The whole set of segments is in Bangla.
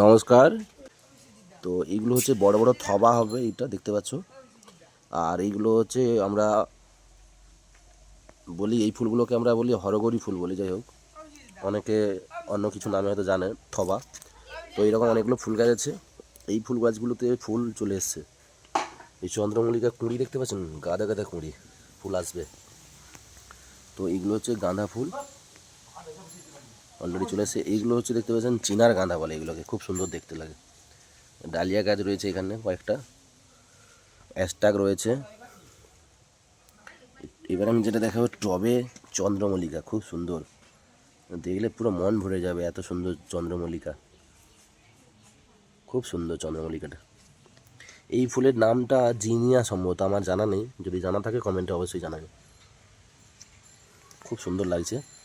নমস্কার। তো এইগুলো হচ্ছে বড় বড় থবা হবে এটা দেখতে পাচ্ছ। আর এইগুলো হচ্ছে আমরা বলি এই ফুলগুলোকে আমরা বলি হরগরি ফুল বলি, যাই হোক। অনেকে অন্য কিছু নামে হয়তো জানে, থবা। তো এইরকম অনেকগুলো ফুল গাছ আছে। এই ফুল গাছগুলোতে ফুল চলে এসছে। এই চন্দ্রমল্লিকা কুঁড়ি দেখতে পাচ্ছেন? গাদা গাদা কুঁড়ি ফুল আসবে। তো এইগুলো হচ্ছে গাঁদা ফুল। অলরেডি চলে এসেছে এইগুলো হচ্ছে দেখতে পাচ্ছেন, চিনার গাঁদা বলে এগুলোকে। খুব সুন্দর দেখতে লাগে। ডালিয়া গাছ রয়েছে এখানে কয়েকটা। অ্যাস্টাক রয়েছে। এবার আমি যেটা দেখাবো, টবে চন্দ্রমল্লিকা, খুব সুন্দর। দেখলে পুরো মন ভরে যাবে এত সুন্দর চন্দ্রমল্লিকা। খুব সুন্দর চন্দ্রমল্লিকাটা। এই ফুলের নামটা জিনিয়া সম্ভবত, আমার জানা নেই। যদি জানা থাকে, কমেন্টে অবশ্যই জানাবে। খুব সুন্দর লাগছে।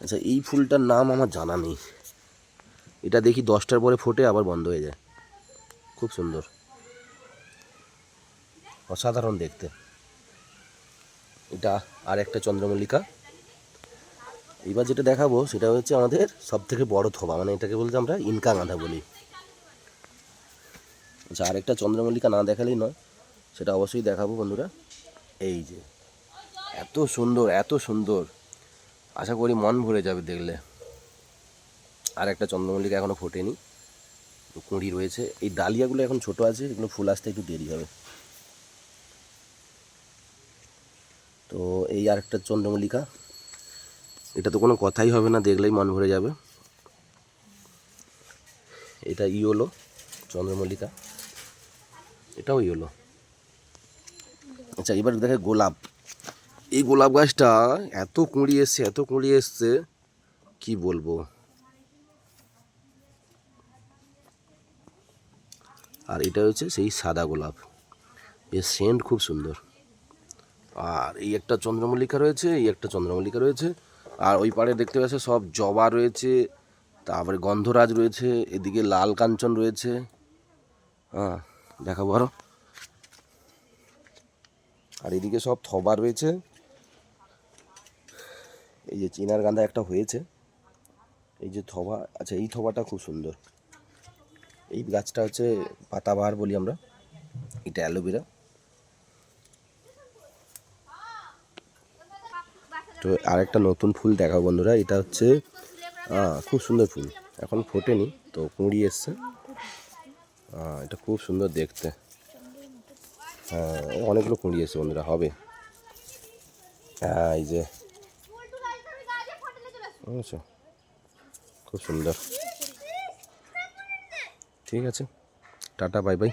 আচ্ছা এই ফুলটার নাম আমার জানা নেই। এটা দেখি দশটার পরে ফোটে, আবার বন্ধ হয়ে যায়। খুব সুন্দর। অসাধারণ দেখতে। এটা আর একটা চন্দ্রমল্লিকা। এবার যেটা দেখাবো, সেটা হচ্ছে আমাদের সব থেকে বড় থবা মানে এটাকে বলতে আমরা ইনকা গাঁদা বলি। আচ্ছা আরেকটা চন্দ্রমল্লিকা না দেখালেই নয়, সেটা অবশ্যই দেখাবো বন্ধুরা। এই যে, এত সুন্দর এত সুন্দর। আশা করি মন ভরে যাবে দেখলে। আর একটা চন্দ্রমল্লিকা এখনও ফোটেনি। কুঁড়ি রয়েছে। এই ডালিয়াগুলো এখন ছোট আছে, এগুলো ফুল আসতে একটু দেরি হবে। তো এই আর একটা চন্দ্রমল্লিকা। এটা তো কোনো কথাই হবে না, দেখলেই মন ভরে যাবে। এটা ইয়োলো চন্দ্রমল্লিকা। এটাও ইয়োলো। আচ্ছা এবার দেখে গোলাপ। এই গোলাপ গাছটা এত কুঁড়ি এসছে, এত কুঁড়ি এসছে, কি বলব? আর এটা হচ্ছে সেই সাদা গোলাপ। এর সেন্ট খুব সুন্দর। আর এই একটা চন্দ্রমল্লিকা রয়েছে, এই একটা চন্দ্রমল্লিকা রয়েছে। আর ওই পাড়ে দেখতে পাচ্ছে সব জবা রয়েছে, তারপরে গন্ধরাজ রয়েছে, এদিকে লাল কাঞ্চন রয়েছে। হ্যাঁ দেখাবো আরও। আর এদিকে সব থবা রয়েছে। এই যে চিনার গাঁদা একটা হয়েছে, এই যে থবা আচ্ছা এই থবাটা খুব সুন্দর। এই গাছটা হচ্ছে পাতাবাহার বলি আমরা, এটা অ্যালোভেরা। তো আরেকটা নতুন ফুল দেখাবো বন্ধুরা, এটা হচ্ছে খুব সুন্দর ফুল, এখন ফোটেনি, তো কুঁড়ি এসছে। এটা খুব সুন্দর দেখতে। হ্যাঁ অনেকগুলো কুঁড়ি এসছে বন্ধুরা, হবে। হ্যাঁ এই যে বুঝেছ খুব সুন্দর। ঠিক আছে টাটা বাই বাই।